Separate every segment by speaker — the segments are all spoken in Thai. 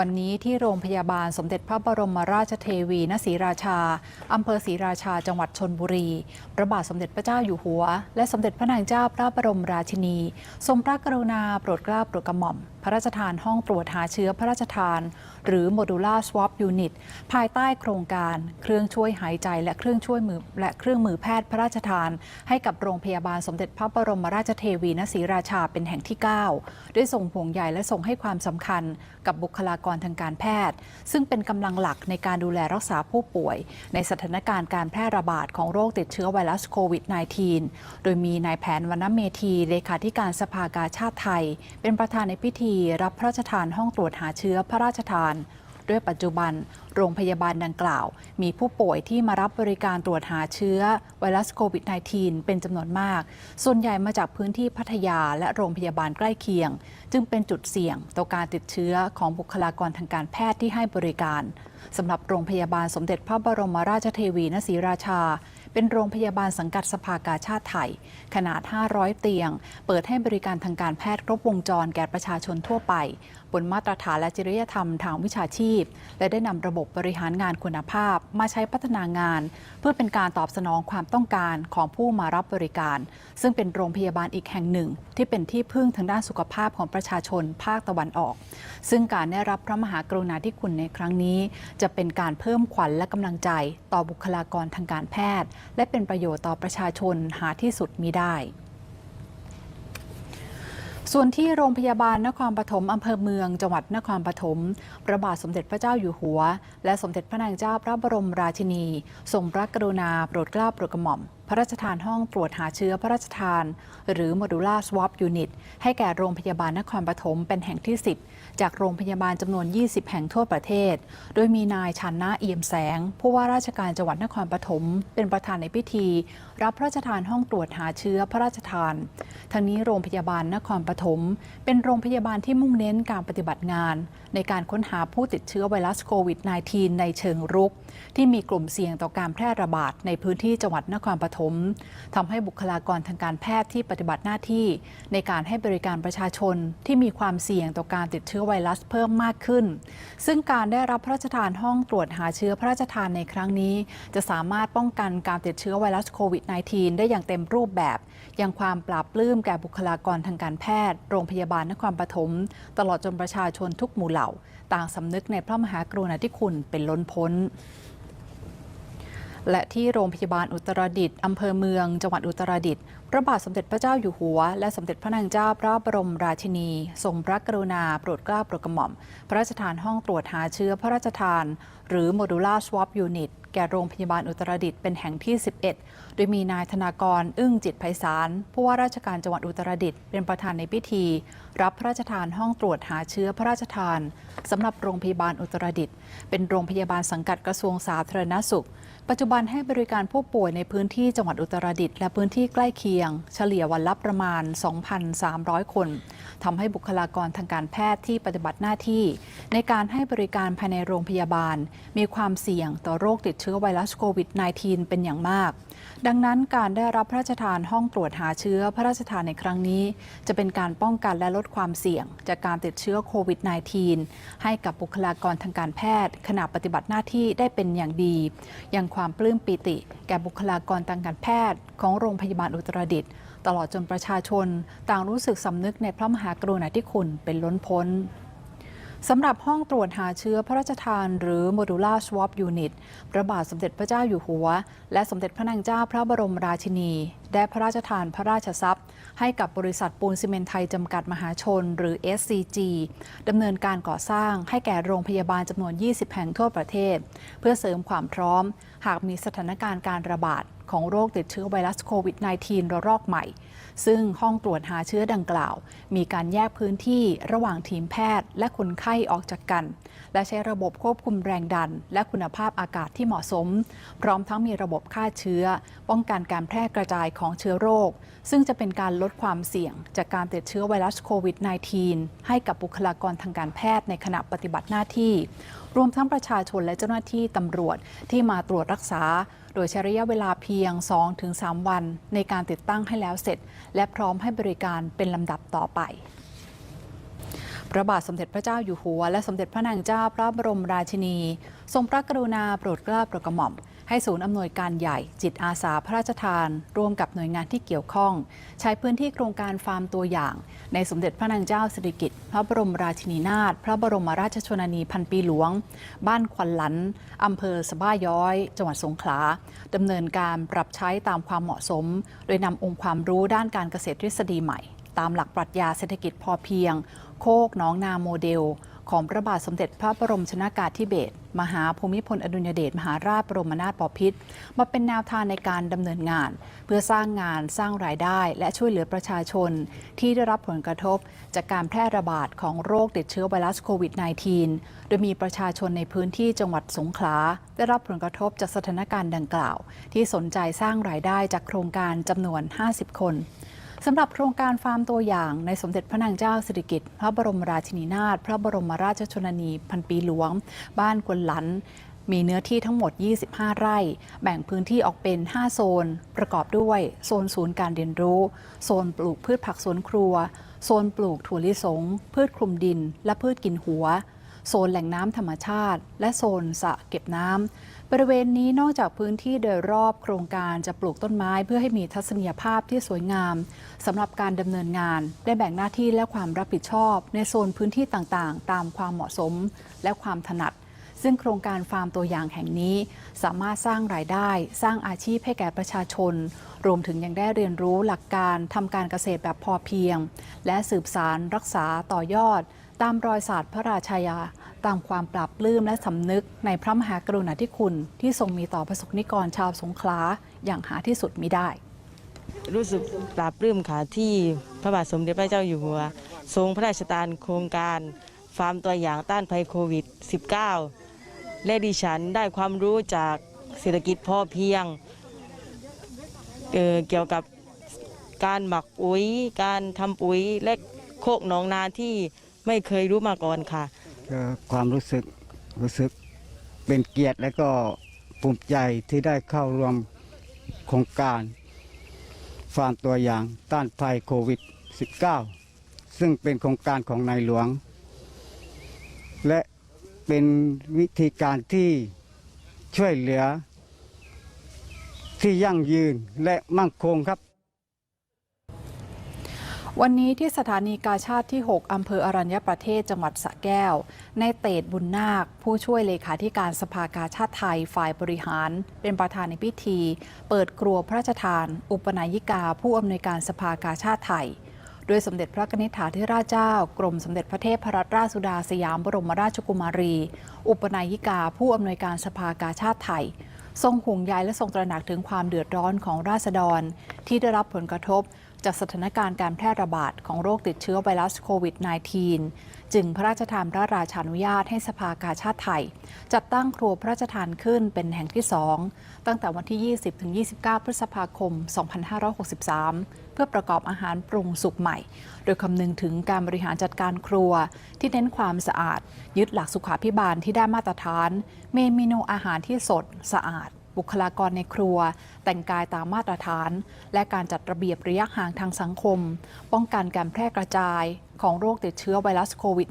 Speaker 1: วันนี้ที่โรงพยาบาลสมเด็จพระบรมราชเทวีณศรีราชา อำเภอศรีราชา จังหวัดชนบุรี พระบาทสมเด็จพระเจ้าอยู่หัว และสมเด็จพระนางเจ้าพระบรมราชินี ทรงพระกรุณาโปรดเกล้าโปรดกระหม่อม พระราชทานห้องตรวจหาเชื้อพระราชทาน หรือ Modular Swab Unit ภายใต้โครงการเครื่องช่วยหายใจและเครื่องช่วยมือและเครื่องมือแพทย์พระราชทาน ให้กับโรงพยาบาลสมเด็จพระบรมราชเทวีณศรีราชาเป็นแห่งที่ 9 ด้วยทรงห่วงใยและทรงให้ความสำคัญกับบุคลากรทางการแพทย์ ซึ่งเป็นกำลังหลักในการดูแลรักษาผู้ป่วย ในสถานการณ์การแพร่ระบาดของโรคติดเชื้อไวรัสโควิด -19 โดยมีนายแผนวรรณเมธีเลขาธิการสภากาชาติไทย เป็นประธานในพิธีรับพระราชทานห้องตรวจหาเชื้อพระราชทาน ด้วยปัจจุบัน โรงพยาบาลดังกล่าว มีผู้ป่วยที่มารับบริการตรวจหาเชื้อไวรัสโควิด -19 เป็นจำนวนมาก ส่วนใหญ่มาจากพื้นที่พัทยาและโรงพยาบาลใกล้เคียง จึงเป็นจุดเสี่ยงต่อการติดเชื้อของบุคลากรทางการแพทย์ที่ให้บริการสำหรับโรงพยาบาลสมเด็จพระบรมราชเทวีณศรีราชา เป็นโรงพยาบาลสังกัดสภากาชาติไทย ขนาด 500 เตียง เปิดให้บริการทางการแพทย์ครบวงจรแก่ประชาชนทั่วไป บนมาตรฐานและจริยธรรมทางวิชาชีพ และได้นำระบบบริหารงานคุณภาพ มาใช้พัฒนางาน เพื่อเป็นการตอบสนองความต้องการของผู้มารับบริการ ซึ่งเป็นโรงพยาบาลอีกแห่งหนึ่ง ที่เป็นที่พึ่งทางด้านสุขภาพของประชาชนภาคตะวันออก ซึ่งการได้รับพระมหากรุณาธิคุณในครั้งนี้ จะเป็นการเพิ่มขวัญและกำลังใจ ต่อบุคลากรทางการแพทย์ และเป็นประโยชน์ต่อประชาชนหาที่สุดมิได้ ส่วนที่โรงพยาบาลนครปฐมอำเภอเมือง จังหวัดนครปฐมพระบาทสมเด็จพระเจ้าอยู่หัว และสมเด็จพระนางเจ้าพระบรมราชินีทรงพระกรุณาโปรดเกล้าโปรดกระหม่อม ระราชทานห้องตรวจหาเชื้อพระราชทาน หรือ Modular Swab Unit ให้แก่โรงพยาบาลนครปฐมเป็นแห่งที่ 10 จากโรงพยาบาลจำนวน 20 แห่งทั่วประเทศ โดยมีนายชันนะเอี่ยมแสง ผู้ว่าราชการจังหวัดนครปฐมเป็นประธานในพิธี รับพระราชทานห้องตรวจหาเชื้อพระราชทาน ทั้งนี้โรงพยาบาลนครปฐมเป็นโรงพยาบาลที่มุ่งเน้นการปฏิบัติงาน ในการค้นหาผู้ติดเชื้อไวรัสโควิด -19 ในเชิงรุก ที่มีกลุ่มเสี่ยงต่อการแพร่ระบาดในพื้นที่จังหวัดนครปฐมทำให้บุคลากรทางการแพทย์ที่ปฏิบัติหน้าที่ ในการให้บริการประชาชนที่มีความเสี่ยงต่อการติดเชื้อไวรัสเพิ่มมากขึ้น ซึ่งการได้รับพระราชทานห้องตรวจหาเชื้อพระราชทานในครั้งนี้ จะสามารถป้องกันการติดเชื้อไวรัสโควิด -19 ได้อย่างเต็มรูปแบบ ยังความปราบปลื้มแก่บุคลากรทางการแพทย์ โรงพยาบาลนครปฐมตลอดจนประชาชนทุกหมู่เหล่า ต่างสำนึกในพระมหากรุณาธิคุณเป็นล้นพ้น และที่โรงพยาบาลอุตรดิตถ์อำเภอเมืองจังหวัดอุตรดิตถ์ พระบาทสมเด็จพระเจ้าอยู่หัว และสมเด็จพระนางเจ้าพระบรมราชินี ทรงพระกรุณาโปรดเกล้าโปรดกระหม่อม พระราชทานห้องตรวจหาเชื้อพระราชทาน หรือ Modular Swab Unit แก่โรงพยาบาลอุตรดิตถ์เป็นแห่งที่ 11 โดยมีนายธนากร อึ้งจิตไพศาลผู้ว่าราชการจังหวัดอุตรดิตถ์เป็นประธานในพิธี รับพระราชทานห้องตรวจหาเชื้อพระราชทานสำหรับโรงพยาบาลอุตรดิตถ์เป็นโรงพยาบาลสังกัดกระทรวงสาธารณสุข ปัจจุบันให้บริการผู้ป่วยในพื้นที่จังหวัดอุตรดิตถ์และพื้นที่ใกล้เคียงเฉลี่ยวันละประมาณ 2,300 คน ทำให้บุคลากรทางการแพทย์ที่ปฏิบัติหน้าที่ ในการให้บริการภายในโรงพยาบาล มีความเสี่ยงต่อโรคติดเชื้อไวรัสโควิด -19 เป็นอย่างมาก ดังนั้นการได้รับพระราชทานห้องตรวจหาเชื้อพระราชทานในครั้งนี้ จะเป็นการป้องกันและลดความเสี่ยง จากการติดเชื้อโควิด -19 ให้กับบุคลากรทางการแพทย์ ขณะปฏิบัติหน้าที่ได้เป็นอย่างดียังความปลื้มปิติ แก่บุคลากรทางการแพทย์ ของโรงพยาบาลอุตรดิตถ์ ตลอดจนประชาชนต่างรู้สึกสำนึกในพระมหากรุณาธิคุณเป็นล้นพ้นสำหรับห้องตรวจหาเชื้อพระราชทาน หรือ Modular Swab Unit พระบาทสมเด็จพระเจ้าอยู่หัว และสมเด็จพระนางเจ้าพระบรมราชินี ได้พระราชทานพระราชทรัพย์ ให้กับบริษัทปูนซีเมนไทยจำกัดมหาชน หรือ SCG ดำเนินการก่อสร้างให้แก่โรงพยาบาลจำนวน 20 แห่งทั่วประเทศ เพื่อเสริมความพร้อม หากมีสถานการณ์การระบาดของโรคติดเชื้อไวรัสโควิด -19 ระลอกใหม่ ซึ่งห้องตรวจหาเชื้อดังกล่าว มีการแยกพื้นที่ระหว่างทีมแพทย์ และคนไข้ออกจากกัน และใช้ระบบควบคุมแรงดัน และคุณภาพอากาศที่เหมาะสม พร้อมทั้งมีระบบฆ่าเชื้อ ป้องกันการแพร่กระจายของเชื้อโรค ซึ่งจะเป็นการลดความเสี่ยง จากการติดเชื้อไวรัสโควิด -19 ให้กับบุคลากรทางการแพทย์ในขณะปฏิบัติหน้าที่ รวมทั้งประชาชนและเจ้าหน้าที่ตำรวจที่มาตรวจรักษา โดยใช้ระยะเวลาเพียง 2-3 วัน ในการติดตั้งให้แล้วเสร็จ และพร้อมให้บริการเป็นลำดับต่อไปพระบาทสมเด็จพระเจ้าอยู่หัว และสมเด็จพระนางเจ้าพระบรมราชินี ทรงพระกรุณาโปรดเกล้าโปรดกระหม่อม ให้ศูนย์อำนวยการใหญ่ จิตอาสาพระราชทาน ร่วมกับหน่วยงานที่เกี่ยวข้อง ใช้พื้นที่โครงการฟาร์มตัวอย่าง ในสมเด็จพระนางเจ้าสิริกิติ์พระบรมราชินีนาถพระบรมราชชนนีพันปีหลวง บ้านควันหลันอำเภอสะบ้าย้อย จังหวัดสงขลาดำเนินการปรับใช้ตามความเหมาะสม โดยนำองค์ความรู้ด้านการเกษตรทฤษฎีใหม่ ตามหลักปรัชญาเศรษฐกิจพอเพียง โคกน้องนาโมเดล ของพระบาทสมเด็จพระบรมชนากาธิเบศรมหาภูมิพลอดุลยเดชมหาราชบรมนาถบพิตรมาเป็นแนวทางในการดำเนินงาน เพื่อสร้างงานสร้างรายได้ และช่วยเหลือประชาชน ที่ได้รับผลกระทบ จากการแพร่ระบาดของโรคติดเชื้อไวรัสโควิด -19 โดยมีประชาชนในพื้นที่จังหวัดสงขลาได้รับผลกระทบจากสถานการณ์ดังกล่าว ที่สนใจสร้างรายได้จากโครงการจำนวน 50 คน สำหรับโครงการฟาร์มตัวอย่างในสมเด็จพระนางเจ้าสิริกิติ์พระบรมราชินีนาถพระบรมราชชนนีพันปีหลวง บ้านกวนหลันมีเนื้อที่ทั้งหมด 25 ไร่ แบ่งพื้นที่ออกเป็น 5 โซน ประกอบด้วย โซนศูนย์การเรียนรู้ โซนปลูกพืชผักสวนครัว โซนปลูกถั่วลิสง พืชคลุมดิน และพืชกินหัว โซนแหล่งน้ำธรรมชาติ และโซนสระเก็บน้ำบริเวณนี้นอกจากพื้นที่โดยรอบโครงการจะปลูกต้นไม้เพื่อให้มีทัศนียภาพที่สวยงามสำหรับการดำเนินงาน ได้แบ่งหน้าที่และความรับผิดชอบ ในโซนพื้นที่ต่างๆ ตามความเหมาะสมและความถนัดซึ่งโครงการฟาร์มตัวอย่างแห่งนี้ สามารถสร้างรายได้ สร้างอาชีพให้แก่ประชาชน รวมถึงยังได้เรียนรู้หลักการทำการเกษตรแบบพอเพียง และสืบสารรักษาต่อยอด ตามรอยศาสตร์พระราชายา ตามความปรับปลื้มและสำนึกในพระมหากรุณาธิคุณ ที่ทรงมีต่อประสบนิกรชาวสงขลาอย่างหาที่สุดมิได้
Speaker 2: รู้สึกปลาบปลื้มค่ะที่พระบาทสมเด็จพระเจ้าอยู่หัว ทรงพระราชทานโครงการ ฟาร์มตัวอย่างต้านภัยโควิด -19 และดิฉันได้ความรู้จากเศรษฐกิจพอเพียงเเกี่ยวกับการหมักปุ๋ย การทำปุ๋ยและโคกหนองนาที่ ไม่เคยรู้มาก่อนค่ะ
Speaker 3: ก็ความรู้สึกรู้สึกเป็นเกียรติและก็ภูมิใจที่ได้เข้าร่วมโครงการฟาร์มตัวอย่างต้านภัยโควิด -19 ซึ่งเป็นโครงการของนายหลวง และเป็นวิธีการที่ช่วยเหลือ ที่ยั่งยืนและมั่งคงครับ
Speaker 1: วันนี้ที่สถานีกาชาติที่ 6 อำเภออรัญญประเทศจังหวัดสระแก้ว ในเตดบุญนาค ผู้ช่วยเลขาธิการสภากาชาติไทยฝ่ายบริหาร เป็นประธานในพิธี เปิดครัวพระราชทาน อุปนายิกา ผู้อำนวยการสภากาชาติไทยโดยสมเด็จพระนิธิถาธิราชเจ้า กรมสมเด็จพระเทพรัตนราชสุดาสยามบรมราชกุมารี อุปนายิกา ผู้อำนวยการสภากาชาติไทยทรงห่วงใยและทรงตระหนักถึงความเดือดร้อนของราษฎร ที่ได้รับผลกระทบ จากสถานการณ์การแพร่ระบาดของโรคติดเชื้อไวรัสโควิด -19 จึงพระราชทานพระราชานุญาตให้สภากาชาติไทย จัดตั้งครัวพระราชทานขึ้นเป็นแห่งที่ 2 ตั้งแต่วันที่ 20-29 พฤษภาคม 2563 เพื่อประกอบอาหารปรุงสุกใหม่ โดยคำนึงถึงการบริหารจัดการครัว ที่เน้นความสะอาด ยึดหลักสุขาพิบาลที่ได้มาตรฐาน เมนูอาหารที่สดสะอาด บุคลากรในครัว แต่งกายตามมาตรฐาน และการจัดระเบียบระยะห่างทางสังคม ป้องกันการแพร่กระจายของโรคติดเชื้อไวรัสโควิด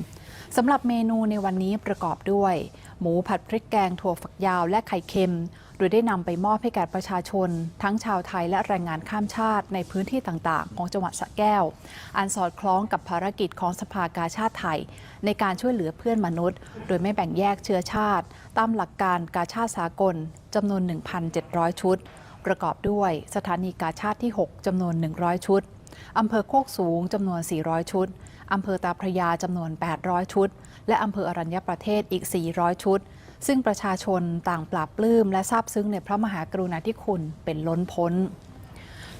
Speaker 1: -19 สำหรับเมนูในวันนี้ประกอบด้วย หมูผัดพริกแกงถั่วฝักยาวและไข่เค็ม โดยได้นำไปมอบให้แก่ประชาชน ทั้งชาวไทยและแรงงานข้ามชาติในพื้นที่ต่างๆ ของจังหวัดสระแก้ว อันสอดคล้องกับภารกิจของสภากาชาติไทย ในการช่วยเหลือเพื่อนมนุษย์ โดยไม่แบ่งแยกเชื้อชาติ ตามหลักการกาชาติสากลจำนวน 1,700 ชุด ประกอบด้วยสถานีกาชาติที่ 6จำนวน 100 ชุดอำเภอโคกสูงจำนวน 400 ชุดอำเภอตาพระยาจำนวน 800 ชุด และอำเภออรัญญประเทศอีก 400 ชุด ซึ่งประชาชนต่างปราบปลื้มและซาบซึ้งในพระมหากรุณาธิคุณเป็นล้นพ้น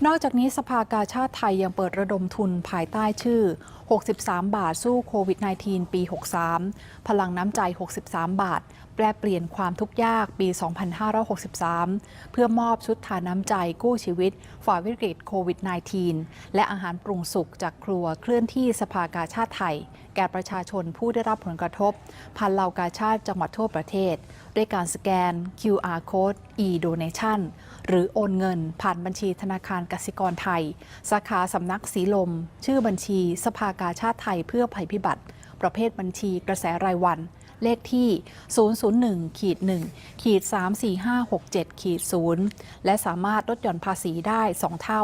Speaker 1: นอกจากนี้สภากาชาติไทยยังเปิดระดมทุนภายใต้ชื่อ 63 บาทสู้โควิด -19 ปี 63 พลังน้ำใจ 63 บาท แปลเปลี่ยนความทุกข์ยากปี 2563 เพื่อมอบชุดทานน้ำใจกู้ชีวิตฝ่าวิกฤตโควิด -19 และอาหารปรุงสุกจากครัวเคลื่อนที่สภากาชาติไทย แก่ประชาชนผู้ได้รับผลกระทบผ่านเหล่ากาชาติจังหวัดทั่วประเทศ ด้วยการสแกน QR Code e-donation หรือโอนเงินผ่านบัญชีธนาคารกสิกรไทย สาขาสำนักสีลม ชื่อบัญชี สภากาชาติไทยเพื่อภัยพิบัติ ประเภทบัญชีกระแสรายวัน เลขที่ 001ขีด1ขีด34567ขีด0และสามารถลดหย่อนภาษีได้ 2 เท่า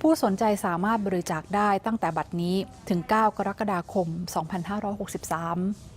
Speaker 1: ผู้สนใจสามารถบริจาคได้ตั้งแต่บัดนี้ถึง 9 กรกฎาคม 2563